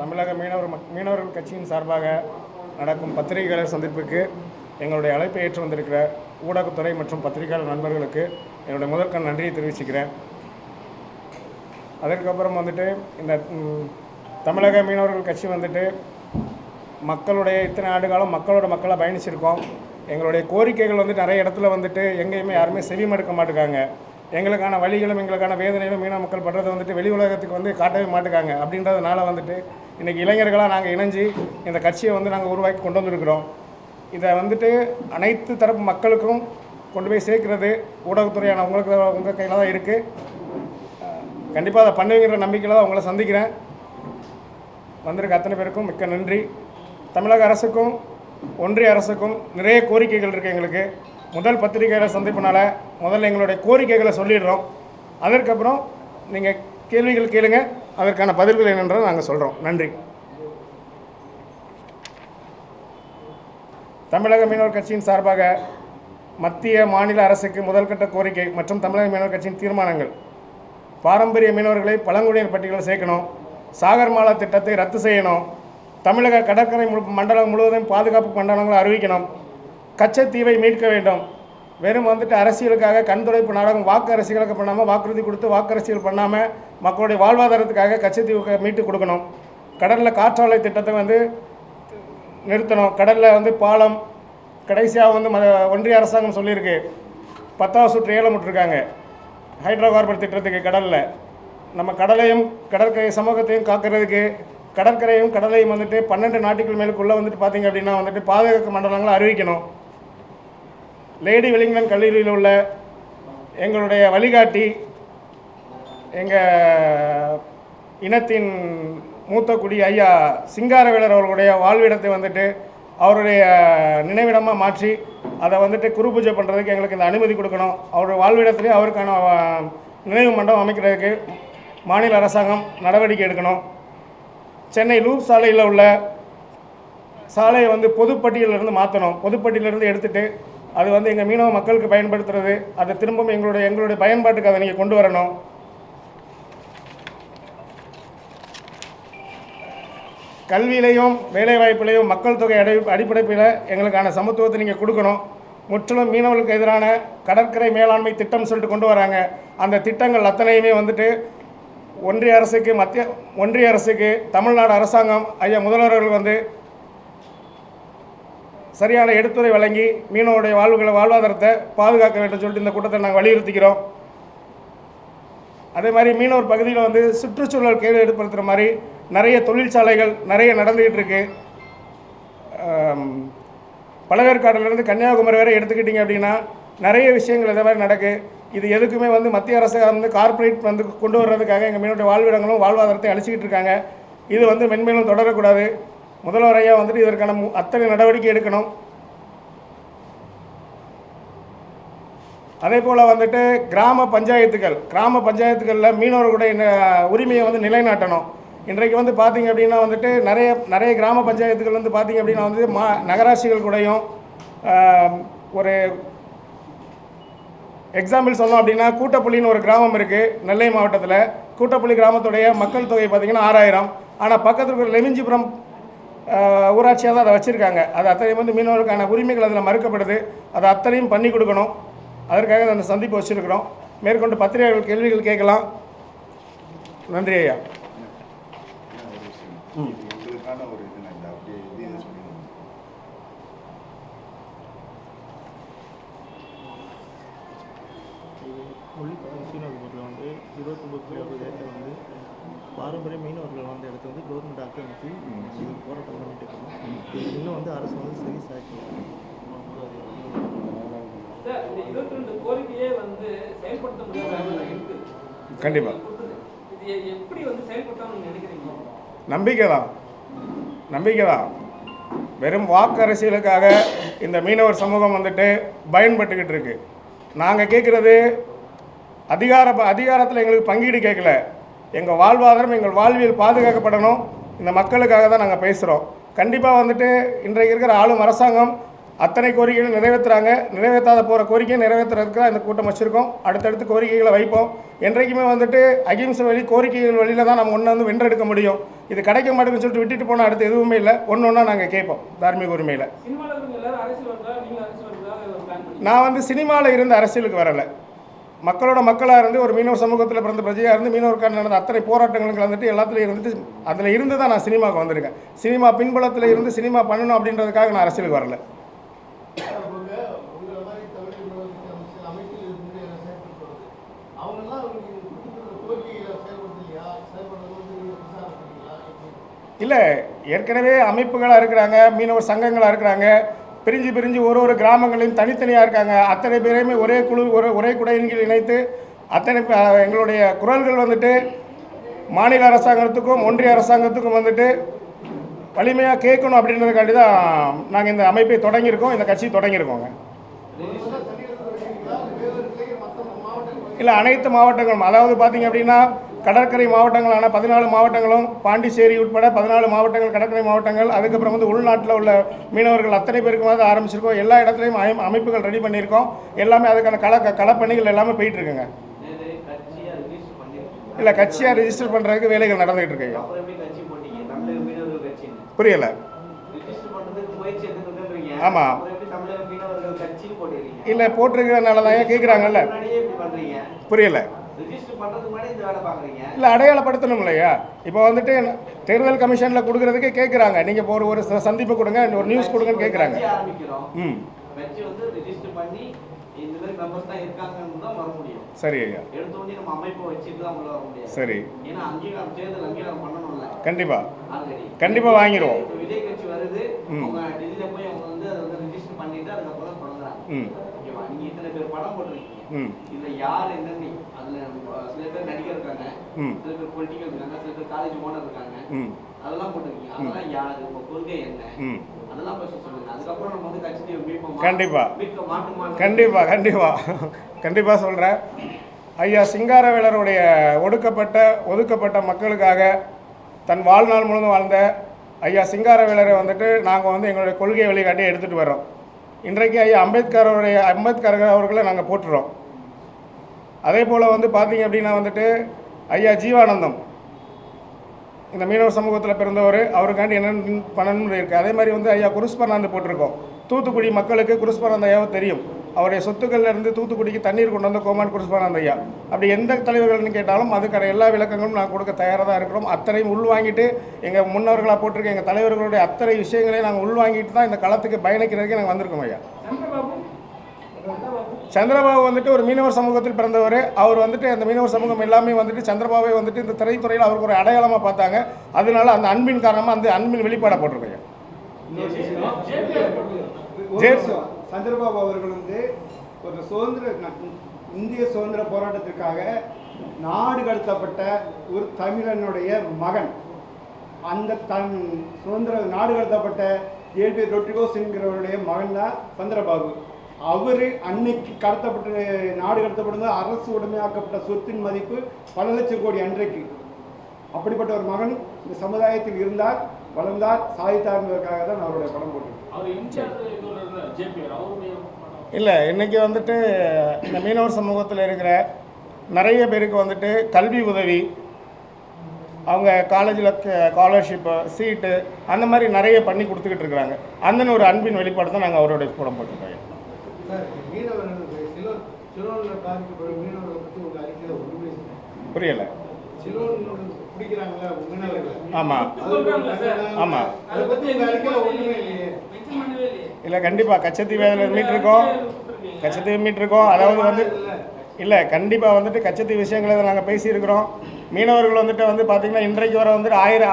தமிழக மீனவர் மீனவர்கள் கட்சியின் சார்பாக நடக்கும் பத்திரிகையாளர் சந்திப்புக்கு எங்களுடைய அழைப்பை ஏற்று வந்திருக்கிற ஊடகத்துறை மற்றும் பத்திரிகையாளர் நண்பர்களுக்கு என்னுடைய முதற்கண் நன்றியை தெரிவிச்சுக்கிறேன். அதற்கப்புறம் வந்துட்டு இந்த தமிழக மீனவர்கள் கட்சி வந்துட்டு மக்களுடைய இத்தனை ஆண்டு காலம் மக்களோட மக்களாக பயணிச்சிருக்கோம். எங்களுடைய கோரிக்கைகள் வந்து நிறைய இடத்துல வந்துட்டு எங்கேயுமே யாருமே செவிமடுக்க மாட்டுக்காங்க. எங்களுக்கான வழிகளும் எங்களுக்கான வேதனையும் மீனவ மக்கள் படுறதை வந்துட்டு வெளி உலகத்துக்கு வந்து காட்டவே மாட்டுக்காங்க. அப்படின்றதுனால வந்துட்டு இன்றைக்கி இளைஞர்களாக நாங்கள் இணைஞ்சு இந்த கட்சியை வந்து நாங்கள் உருவாக்கி கொண்டு வந்திருக்கிறோம். இதை வந்துட்டு அனைத்து தரப்பு மக்களுக்கும் கொண்டு போய் சேர்க்கிறது ஊடகத்துறையான உங்களுக்கு உங்கள் கையில் தான் இருக்குது கண்டிப்பாக அதை பண்ணுவீங்கிற நம்பிக்கையில் தான் உங்களை சந்திக்கிறேன். வந்திருக்க அத்தனை பேருக்கும் மிக்க நன்றி. தமிழக அரசுக்கும் ஒன்றிய அரசுக்கும் நிறைய கோரிக்கைகள் இருக்குது எங்களுக்கு. முதல் பத்திரிகையாளர் சந்திப்பினால் முதல்ல எங்களுடைய கோரிக்கைகளை சொல்லிடுறோம். அதற்கப்புறம் நீங்கள் கேள்விகள் கேளுங்கள் அதற்கான பதில்கள் என்னென்றதை நாங்கள் சொல்கிறோம் நன்றி. தமிழக மீனவர் கட்சியின் சார்பாக மத்திய மாநில அரசுக்கு முதல்கட்ட கோரிக்கை மற்றும் தமிழக மீனவர் கட்சியின் தீர்மானங்கள். பாரம்பரிய மீனவர்களை பழங்குடியினர் பட்டியலில் சேர்க்கணும். சாகர்மாலா திட்டத்தை ரத்து செய்யணும். தமிழக கடற்கரை முழு மண்டலம் முழுவதும் பாதுகாப்பு மண்டலங்களை அறிவிக்கணும். கச்சத்தீவை மீட்க வேண்டும். வெறும் வந்துட்டு அரசியலுக்காக கண்துடைப்பு நாடகம் வாக்கு அரசியலுக்கு பண்ணாமல் வாக்குறுதி கொடுத்து வாக்கு அரசியல் பண்ணாமல் மக்களுடைய வாழ்வாதாரத்துக்காக கச்சத்தீவுக்கு மீட்டு கொடுக்கணும். கடலில் காற்றாலை திட்டத்தை வந்து நிறுத்தணும். கடலில் வந்து பாலம் கடைசியாக வந்து ம ஒன்றிய அரசாங்கம் சொல்லியிருக்கு. பத்தாவது சுற்று ஏலம் விட்டுருக்காங்க. ஹைட்ரோ கார்பன் திட்டத்துக்கு கடலில். நம்ம கடலையும் கடற்கரை சமூகத்தையும் காக்கிறதுக்கு கடற்கரையும் கடலையும் வந்துட்டு பன்னெண்டு நாட்டுகள் மேலுக்குள்ளே வந்துட்டு பார்த்தீங்க அப்படின்னா வந்துட்டு பாதுகாப்பு மண்டலங்களை அறிவிக்கணும். லேடி வெலிங்டன் கல்லூரியில் உள்ள எங்களுடைய வழிகாட்டி எங்கள் இனத்தின் மூத்த குடி ஐயா சிங்காரவேலர் அவர்களுடைய வாழ்விடத்தை வந்துட்டு அவருடைய நினைவிடமாக மாற்றி அதை வந்துட்டு குரு பூஜை பண்ணுறதுக்கு எங்களுக்கு இந்த அனுமதி கொடுக்கணும். அவருடைய வாழ்விடத்திலே அவருக்கான நினைவு மண்டபம் அமைக்கிறதுக்கு மாநில அரசாங்கம் நடவடிக்கை எடுக்கணும். சென்னை லூப் சாலையில் உள்ள சாலையை வந்து பொதுப்பட்டியலிருந்து மாற்றணும் பொதுப்பட்டியிலிருந்து எடுத்துகிட்டு அது வந்து எங்கள் மீனவ மக்களுக்கு பயன்படுத்துறது. அதை திரும்பவும் எங்களுடைய எங்களுடைய பயன்பாட்டுக்கு அதை நீங்கள் கொண்டு வரணும். கல்வியிலையும் வேலைவாய்ப்பிலையும் மக்கள் தொகை அடி அடிப்படையில் எங்களுக்கான சமத்துவத்தை நீங்கள் கொடுக்கணும். முற்றிலும் மீனவர்களுக்கு எதிரான கடற்கரை மேலாண்மை திட்டம் சொல்லிட்டு கொண்டு வராங்க. அந்த திட்டங்கள் அத்தனையுமே வந்துட்டு ஒன்றிய அரசுக்கு மத்திய ஒன்றிய அரசுக்கு தமிழ்நாடு அரசாங்கம் ஐயா முதல்வர்கள் வந்து சரியான எடுத்துரை வழங்கி மீனவருடைய வாழ்வுகளை வாழ்வாதாரத்தை பாதுகாக்க வேண்டும் சொல்லிட்டு இந்த கூட்டத்தை நாங்கள் வலியுறுத்திக்கிறோம். அதே மாதிரி மீனவர் பகுதியில் வந்து சுற்றுச்சூழல் கேடு ஏற்படுத்துகிற மாதிரி நிறைய தொழிற்சாலைகள் நிறைய நடந்துக்கிட்டு இருக்கு. பழவேற்காடுலேருந்து கன்னியாகுமரி வரை எடுத்துக்கிட்டிங்க அப்படின்னா நிறைய விஷயங்கள் இதை மாதிரி நடக்கு. இது எதுக்குமே வந்து மத்திய அரசு வந்து கார்ப்பரேட் வந்து கொண்டு வர்றதுக்காக எங்கள் மீனோட வாழ்விடங்களும் வாழ்வாதாரத்தை அழிச்சிக்கிட்டு இருக்காங்க. இது வந்து மென்மேலும் தொடரக்கூடாது. முதல்வரையாக வந்துட்டு இதற்கான மு- அத்தனை நடவடிக்கை எடுக்கணும். அதே போல் வந்துட்டு கிராம பஞ்சாயத்துகள் கிராம பஞ்சாயத்துகளில் மீனவர்களுடைய உரிமையை வந்து நிலைநாட்டணும். இன்றைக்கு வந்து பார்த்திங்க அப்படின்னா வந்துட்டு நிறைய நிறைய கிராம பஞ்சாயத்துகள் வந்து பார்த்திங்க அப்படின்னா வந்து மா நகராட்சிகள் கூடயும் ஒரு எக்ஸாம்பிள் சொல்லணும் அப்படின்னா கூட்டப்புள்ளின்னு ஒரு கிராமம் இருக்குது நெல்லை மாவட்டத்தில். கூட்டப்புள்ளி கிராமத்துடைய மக்கள் தொகை பார்த்திங்கன்னா ஆறாயிரம். ஆனால் பக்கத்தில் இருக்கிற லெமிஞ்சிபுரம் ஊராட்சியாக தான் அதை வச்சுருக்காங்க. அது அத்தனை வந்து மீனவர்களுக்கான உரிமைகள் அதில் மறுக்கப்படுது. அதை அத்தனையும் பண்ணி கொடுக்கணும். அதற்காக அந்த சந்திப்பு வச்சுருக்கிறோம். மேற்கொண்டு பத்திரிகைகள் கேள்விகள் கேட்கலாம். நன்றி ஐயா. இது இருபத்தொம்பது கிலோமீட்டர் ஏக்கர் வந்து பாரம்பரிய மீனவர்கள் வந்து இடத்த வந்து கவர்மெண்ட் ஆக்கிரமிச்சு இது போராட்டம் பண்ணிட்டு இருக்கோம் இன்னும் வந்து அரசு வந்து சரி சாய்க்கல. இருபத்தி ரெண்டு கோரிக்கையே வந்து செயல்படுத்த முடியாத இருக்கு. கண்டிப்பாக இது எ- எப்படி வந்து செயல்படுத்தணும்னு நினைக்கிறீங்க? நம்பிக்கை தான். நம்பிக்கை தான். வெறும் வாக்கு அரசியலுக்காக இந்த மீனவர் சமூகம் வந்துட்டு பயன்பட்டுக்கிட்டு இருக்கு. நாங்கள் கேட்குறது அதிகார அதிகாரத்தில் எங்களுக்கு பங்கீடு கேட்கல எங்கள் வாழ்வாதாரம் எங்கள் வாழ்வியல் பாதுகாக்கப்படணும். இந்த மக்களுக்காக தான் நாங்கள் பேசுகிறோம் கண்டிப்பாக வந்துட்டு இன்றைக்கு இருக்கிற ஆளும் அரசாங்கம் அத்தனை கோரிக்கைகளும் நிறைவேற்றுறாங்க நிறைவேற்றாத போகிற கோரிக்கையை நிறைவேற்றுறதுக்கு தான் இந்த கூட்டம் வச்சுருக்கோம். அடுத்தடுத்து கோரிக்கைகளை வைப்போம். என்றைக்குமே வந்துட்டு அகிம்சை வழி கோரிக்கைகள் வழியில் தான் நம்ம ஒன்று வந்து வென்றெடுக்க முடியும். இது கிடைக்க மாட்டேங்குன்னு சொல்லிட்டு விட்டுட்டு போனால் அடுத்து எதுவுமே இல்லை. ஒன்று ஒன்றா நாங்கள் கேட்போம் தார்மீக உரிமையில். நான் வந்து சினிமாவில் இருந்து அரசியலுக்கு வரலை. மக்களோட மக்களாக இருந்து ஒரு மீனவர் சமூகத்தில் பிறந்த பிரஜையாக இருந்து மீனவருக்கான நடந்த அத்தனை போராட்டங்களும் கலந்துட்டு எல்லாத்துலையும் இருந்துட்டு அதில் இருந்து தான் நான் சினிமாவுக்கு வந்திருக்கேன். சினிமா பின்புலத்தில் இருந்து சினிமா பண்ணணும் அப்படின்றதுக்காக நான் அரசியலுக்கு வரல. இல்லை ஏற்கனவே அமைப்புகளாக இருக்கிறாங்க மீனவர் சங்கங்களாக இருக்கிறாங்க பிரிஞ்சு பிரிஞ்சு ஒரு ஒரு கிராமங்களையும் தனித்தனியாக இருக்காங்க. அத்தனை பேரையுமே ஒரே குழு ஒரு ஒரே குடையின் கீழ் இணைத்து அத்தனை பே- எங்களுடைய குரல்கள் வந்துட்டு மாநில அரசாங்கத்துக்கும் ஒன்றிய அரசாங்கத்துக்கும் வந்துட்டு வலிமையாக கேட்கணும் அப்படின்றதுக்காண்டி தான் நாங்கள் இந்த அமைப்பை தொடங்கியிருக்கோம். இந்த கட்சி தொடங்கியிருக்கோங்க. இல்லை அனைத்து மாவட்டங்களும் அதாவது பார்த்தீங்க அப்படின்னா கடற்கரை மாவட்டங்களான பதினாலு மாவட்டங்களும் பாண்டிச்சேரி உட்பட பதினாலு மாவட்டங்கள் கடற்கரை மாவட்டங்கள் அதுக்கப்புறம் வந்து உள்நாட்டில் உள்ள மீனவர்கள் அத்தனை பேருக்குமாவது ஆரம்பிச்சிருக்கோம். எல்லா இடத்துலையும் அமை- அமைப்புகள் ரெடி பண்ணியிருக்கோம். எல்லாமே அதுக்கான கள களப்பணிகள் எல்லாமே போயிட்டு இருக்குங்க நேரு கட்சியா ரிஜிஸ்டர் பண்ணிருக்கீங்க இல்லை கட்சியாக ரிஜிஸ்டர் பண்ணுறதுக்கு வேலைகள் நடந்துகிட்டு கட்சின்னு. புரியலை. ரிஜிஸ்டர் பண்றதுக்கு முயற்சி எடுத்துருக்கீங்க ஆமா. அப்புறம் எப்படி தமிழக மீனவர்கள் கட்சின்னு போட்டுறீங்க இல்லை போட்டிருக்கிறதுனால தான் ஏன் கேட்குறாங்கல்ல புரியலை. இல்லை அடையாளப்படுத்தணும் இல்லையா? இப்போ வந்துட்டு தேர்தல் கமிஷனில் கொடுக்குறதுக்கு கேட்குறாங்க நீங்கள் இப்போ ஒரு ஒரு சந்திப்பு கொடுங்க ஒரு நியூஸ் கொடுங்கன்னு கேட்குறாங்க ம். சரி ஐயா. சரி. ஆல்ரெடி. கண்டிப்பா வாங்கிடுவோம். ம். ம். இதுல யார் என்னன்னு அதுல சில பேர் நடிகர் இருக்காங்க. ம். சில பேர் பொலிட்டிக்கல் இருக்காங்க சில பேர் காலேஜ் ஓனர் இருக்காங்க. அதெல்லாம் போட்டிருக்கீங்க. அதெல்லாம் யாரு? உங்க கொள்கை என்ன? ம். அதெல்லாம் ஃபர்ஸ்ட் சொல்லுங்க. அதுக்கப்புறம் நம்ம வந்து கட்சி மீட்போமா? கண்டிப்பா. மீட்க மாட்டோமா? கண்டிப்பாக கண்டிப்பாக கண்டிப்பாக சொல்கிறேன் ஐயா சிங்காரவேலருடைய ஒடுக்கப்பட்ட ஒதுக்கப்பட்ட மக்களுக்காக தன் வாழ்நாள் முழுவதும் வாழ்ந்த ஐயா சிங்காரவேலரை வந்துட்டு நாங்கள் வந்து எங்களுடைய கொள்கை வழிகாட்டி எடுத்துகிட்டு வரோம் இன்றைக்கு ஐயா அம்பேத்கர் அவருடைய அம்பேத்கர் அவர்களை நாங்கள் போட்டுறோம் அதே போல் வந்து பார்த்தீங்க அப்படின்னா வந்துட்டு ஐயா ஜீவானந்தம். இந்த மீனவ சமூகத்தில் பிறந்தவர். அவருக்காண்டி என்னென்ன பண்ணணும்னு இருக்குது அதே மாதிரி வந்து ஐயா குருஸ் குருஸ்பர்ணாந்து போட்டிருக்கோம். தூத்துக்குடி மக்களுக்கு குருஸ்பர்ணாந்த ஐயாவை தெரியும். அவருடைய சொத்துக்கள்ல இருந்து தூத்துக்குடிக்கு தண்ணீர் கொண்டு வந்த கோமான் குருஸ்பர்ணாந்த ஐயா. அப்படி எந்த தலைவர்கள்னு கேட்டாலும் அதுக்கான எல்லா விளக்கங்களும் நான் கொடுக்க தயாராக தான் இருக்கிறோம். அத்தனையும் உள்வாங்கிட்டு எங்கள் முன்னவர்களாக போட்டிருக்க எங்கள் தலைவர்களுடைய அத்தனை விஷயங்களையும் நாங்கள் உள்வாங்கிட்டு தான் இந்த களத்துக்கு பயணிக்கிறதுக்கு நாங்கள் வந்திருக்கோம் ஐயா. சந்திரபாபு. சந்திரபாபு சந்திரபாபு வந்துட்டு ஒரு மீனவர் சமூகத்தில் பிறந்தவர். அவர் வந்துட்டு அந்த மீனவர் சமூகம் எல்லாமே வந்துட்டு சந்திரபாபுவை வந்துட்டு இந்த திரைத்துறையில் அவருக்கு ஒரு அடையாளமாக பார்த்தாங்க. அதனால அந்த அன்பின் காரணமாக அந்த அன்பின் வெளிப்பாட போட்டிருக்கேன். சந்திரபாபு அவர்கள் வந்து ஒரு சுதந்திர இந்திய சுதந்திர போராட்டத்திற்காக நாடு கடத்தப்பட்ட ஒரு தமிழனுடைய மகன். அந்த தன் சுதந்திர நாடு கடத்தப்பட்ட ஏபி ரொட்ரிகோஸ் என்கிறவருடைய மகன் தான் சந்திரபாபு. அவர் அன்னைக்கு கடத்தப்பட்ட நாடு கடத்தப்பட்டது அரசு உடைமையாக்கப்பட்ட சொத்தின் மதிப்பு பல லட்சம் கோடி அன்றைக்கு. அப்படிப்பட்ட ஒரு மகன் இந்த சமுதாயத்தில் இருந்தார் வளர்ந்தார் சாதித்தார்ன்றதுக்காக தான் அவருடைய படம் போட்டிருக்கேன். இல்லை இன்றைக்கி வந்துட்டு இந்த மீனவர் சமூகத்தில் இருக்கிற நிறைய பேருக்கு வந்துட்டு கல்வி உதவி அவங்க காலேஜில் ஸ்காலர்ஷிப்பு சீட்டு அந்த மாதிரி நிறைய பண்ணி கொடுத்துக்கிட்டு இருக்கிறாங்க. அந்த ஒரு அன்பின் வெளிப்பாடு தான் நாங்கள் அவருடைய படம் போட்டிருக்கோம். புரியலை. மீனவர்களை ஆமாம் இல்லை கண்டிப்பாக கச்சத்தீவு மீட்டிருக்கோம் கச்சத்தீவு மீட்டிருக்கோம் அதாவது வந்து இல்லை கண்டிப்பாக வந்துட்டு கச்சத்தீவு விஷயங்களை இதை நாங்கள் பேசியிருக்கிறோம். மீனவர்கள் வந்துட்டு வந்து பார்த்திங்கன்னா இன்றைக்கு வர வந்துட்டு ஆயிரம்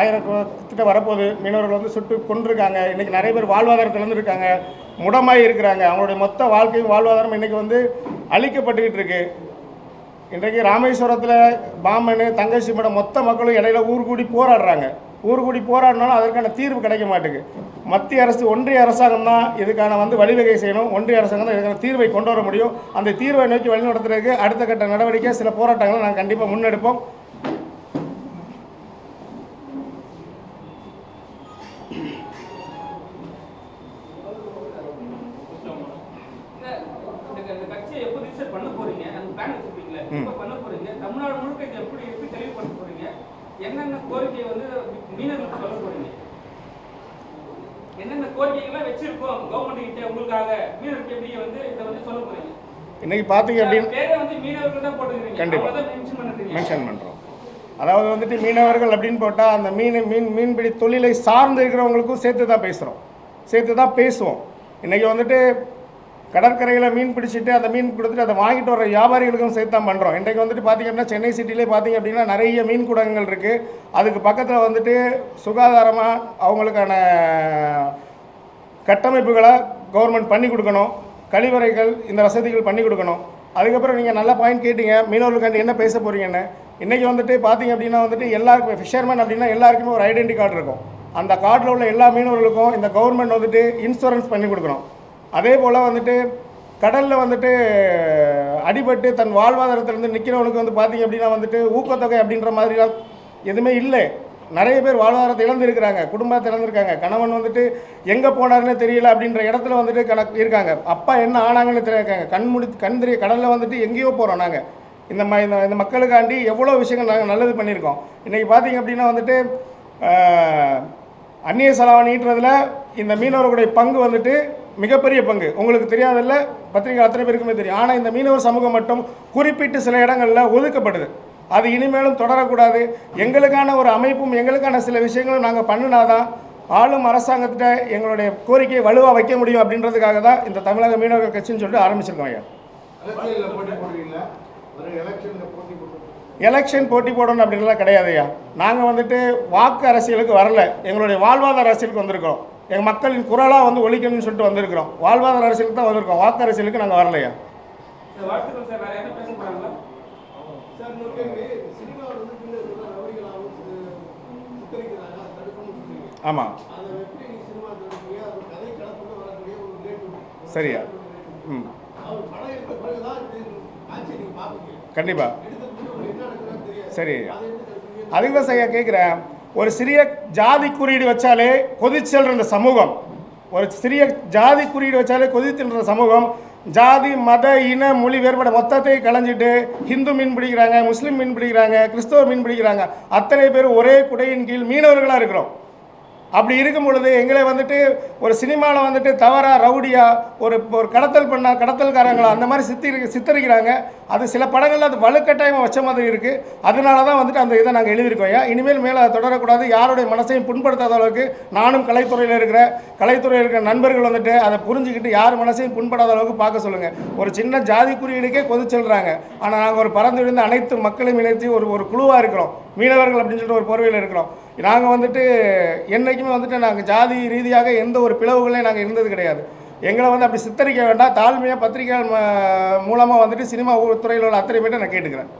ஆயிரம் கிட்ட வரப்போகுது. மீனவர்கள் வந்து சுட்டு கொண்டிருக்காங்க இன்றைக்கி நிறைய பேர் வாழ்வாதாரத்தில் இருந்து இருக்காங்க முடமாகி இருக்கிறாங்க. அவங்களுடைய மொத்த வாழ்க்கையும் வாழ்வாதாரம் இன்றைக்கி வந்து அழிக்கப்பட்டுக்கிட்டு இருக்குது இன்றைக்கு ராமேஸ்வரத்தில் பாமனு தங்கச்சி மடம் மொத்த மக்களும் இடையில ஊர் கூடி போராடுறாங்க. ஊர் கூடி போராடினாலும் அதற்கான தீர்வு கிடைக்க மாட்டேங்குது. மத்திய அரசு ஒன்றிய அரசாங்கம் தான் இதுக்கான வந்து வழிவகை செய்யணும். ஒன்றிய அரசாங்கம் தான் இதுக்கான தீர்வை கொண்டு வர முடியும். அந்த தீர்வை நோக்கி வழிநடத்துறதுக்கு அடுத்த கட்ட நடவடிக்கை சில போராட்டங்களை நாங்கள் கண்டிப்பாக முன்னெடுப்போம். என்னென்ன கோரிக்கையை வந்து மீனவர்களுக்கு சொல்ல போறீங்க? என்னென்ன கோரிக்கைகள்லாம் வச்சிருக்கோம் கவர்மெண்ட் கிட்ட உங்களுக்காக? மீனவர்களுக்கு எப்படி வந்து இதை வந்து சொல்ல போறீங்க? இன்னைக்கு பார்த்தீங்க அப்படின்னு பேரே வந்து மீனவர்கள் தான் போட்டுக்கிறீங்க. கண்டிப்பா. தான் மென்ஷன் பண்ணுறீங்க மென்ஷன் பண்ணுறோம் அதாவது வந்துட்டு மீனவர்கள் அப்படின்னு போட்டால் அந்த மீன் மீன் மீன்பிடி தொழிலை சார்ந்து இருக்கிறவங்களுக்கும் சேர்த்து தான் பேசுகிறோம் சேர்த்து தான் பேசுவோம். இன்றைக்கி வந்துட்டு கடற்கரையில் மீன் பிடிச்சிட்டு அந்த மீன் கொடுத்துட்டு அதை வாங்கிட்டு வர வியாபாரிகளுக்கும் சேர்த்து தான் பண்ணுறோம் இன்றைக்கு வந்துட்டு பார்த்திங்க அப்படின்னா சென்னை சிட்டிலே பார்த்திங்க அப்படின்னா நிறைய மீன் கூடங்கள் இருக்குது அதுக்கு பக்கத்தில் வந்துட்டு சுகாதாரமாக அவங்களுக்கான கட்டமைப்புகளை கவர்மெண்ட் பண்ணி கொடுக்கணும். கழிவறைகள் இந்த வசதிகள் பண்ணி கொடுக்கணும். அதுக்கப்புறம் நீங்கள் நல்ல பாயிண்ட் கேட்டீங்க. மீனவர்களுக்காண்டி என்ன பேச போகிறீங்கன்னு இன்றைக்கி வந்துட்டு பார்த்திங்க அப்படின்னா வந்துட்டு எல்லாருக்குமே ஃபிஷர்மேன் அப்படின்னா எல்லாருக்குமே ஒரு ஐடென்டி கார்டு இருக்கும். அந்த கார்டில் உள்ள எல்லா மீனவர்களுக்கும் இந்த கவர்மெண்ட் வந்துட்டு இன்சூரன்ஸ் பண்ணி கொடுக்கணும். அதே போல் வந்துட்டு கடலில் வந்துட்டு அடிபட்டு தன் வாழ்வாதாரத்திலேருந்து நிற்கிறவனுக்கு வந்து பார்த்தீங்க அப்படின்னா வந்துட்டு ஊக்கத்தொகை அப்படின்ற மாதிரிலாம் எதுவுமே இல்லை. நிறைய பேர் வாழ்வாதாரத்தை இழந்திருக்கிறாங்க குடும்பத்தை இழந்திருக்காங்க. கணவன் வந்துட்டு எங்கே போனார்னே தெரியல அப்படின்ற இடத்துல வந்துட்டு கணக்கு இருக்காங்க. அப்பா என்ன ஆனாங்கன்னு தெரியாங்க கண் முடி கண் தெரிய கடலில் வந்துட்டு எங்கேயோ போகிறோம் நாங்கள் இந்த ம இந்த இந்த மக்களுக்காண்டி எவ்வளோ விஷயங்கள் நாங்கள் நல்லது பண்ணியிருக்கோம். இன்றைக்கி பார்த்தீங்க அப்படின்னா வந்துட்டு அந்நிய செலாவணின்றதில் இந்த மீனவர்களுடைய பங்கு வந்துட்டு மிகப்பெரிய பங்கு. உங்களுக்கு தெரியாதல்ல பத்திரிகை அத்தனை பேருக்குமே தெரியும். ஆனால் இந்த மீனவர் சமூகம் மட்டும் குறிப்பிட்டு சில இடங்களில் ஒதுக்கப்படுது. அது இனிமேலும் தொடரக்கூடாது. எங்களுக்கான ஒரு அமைப்பும் எங்களுக்கான சில விஷயங்களும் நாங்கள் பண்ணினாதான் ஆளும் அரசாங்கத்திட்ட எங்களுடைய கோரிக்கையை வலுவாக வைக்க முடியும் அப்படின்றதுக்காக தான் இந்த தமிழக மீனவர்கள் கட்சின்னு சொல்லிட்டு ஆரம்பிச்சிருக்கோம் ஐயா. எலெக்ஷன் போட்டி போடணும் அப்படின்லாம் கிடையாது ஐயா. நாங்கள் வந்துட்டு வாக்கு அரசியலுக்கு வரல. எங்களுடைய வாழ்வாதார அரசியலுக்கு வந்திருக்கிறோம். எங்கள் மக்களின் குரலாக வந்து ஒழிக்கணும்னு சொல்லிட்டு வந்திருக்கிறோம். வாழ்வாதார அரசியலுக்கு தான் வந்திருக்கோம். வாக்கு அரசியலுக்கு நாங்கள் வரலையா? ஆமாம் சரியா. ம். கண்டிப்பாக சரி அதுக்கு தான் ஐயா கேட்குறேன் ஒரு சிறிய ஜாதி குறியீடு வச்சாலே கொதிச்சல்ற இந்த சமூகம். ஒரு சிறிய ஜாதி குறியீடு வச்சாலே கொதித்துன்ற சமூகம். ஜாதி மத இன மொழி வேறுபாடு மொத்தத்தையும் களைஞ்சிட்டு ஹிந்து மீன் பிடிக்கிறாங்க முஸ்லீம் மீன் பிடிக்கிறாங்க கிறிஸ்தவ மீன் பிடிக்கிறாங்க. அத்தனை பேர் ஒரே குடையின் கீழ் மீனவர்களாக இருக்கிறோம். அப்படி இருக்கும் பொழுது எங்களை வந்துட்டு ஒரு சினிமாவில் வந்துட்டு தவறா ரவுடியா ஒரு ஒரு கடத்தல் பண்ணா கடத்தல்காரங்களா அந்த மாதிரி சித்தரி சித்தரிக்கிறாங்க. அது சில படங்களில் அது வலுக்கட்டாயமாக வச்ச மாதிரி இருக்குது அதனால தான் வந்துட்டு அந்த இதை நாங்கள் எழுதியிருக்கோம். ஐயா இனிமேல் மேலே அதை தொடரக்கூடாது. யாருடைய மனசையும் புண்படுத்தாத அளவுக்கு நானும் கலைத்துறையில் இருக்கிற கலைத்துறையில் இருக்கிற நண்பர்கள் வந்துட்டு அதை புரிஞ்சுக்கிட்டு யார் மனசையும் புண்படாத அளவுக்கு பார்க்க சொல்லுங்கள் ஒரு சின்ன ஜாதி குறியீடுக்கே கொதிச்செல்றாங்க ஆனால் நாங்கள் ஒரு பறந்து விழுந்த அனைத்து மக்களையும் இணைத்து ஒரு ஒரு குழுவாக இருக்கிறோம். மீனவர்கள் அப்படின்னு சொல்லிட்டு ஒரு போர்வையில் இருக்கிறோம். நாங்கள் வந்துட்டு என்றைக்குமே வந்துட்டு நாங்கள் ஜாதி ரீதியாக எந்த ஒரு பிளவுகளையும் நாங்கள் இருந்தது கிடையாது. எங்களை வந்து அப்படி சித்தரிக்க வேண்டாம். தாழ்மையாக பத்திரிகைகள் மூலமாக வந்துட்டு சினிமா துறையில் உள்ள அத்தனை பேர்ட்டு நான் கேட்டுக்கிறேன்.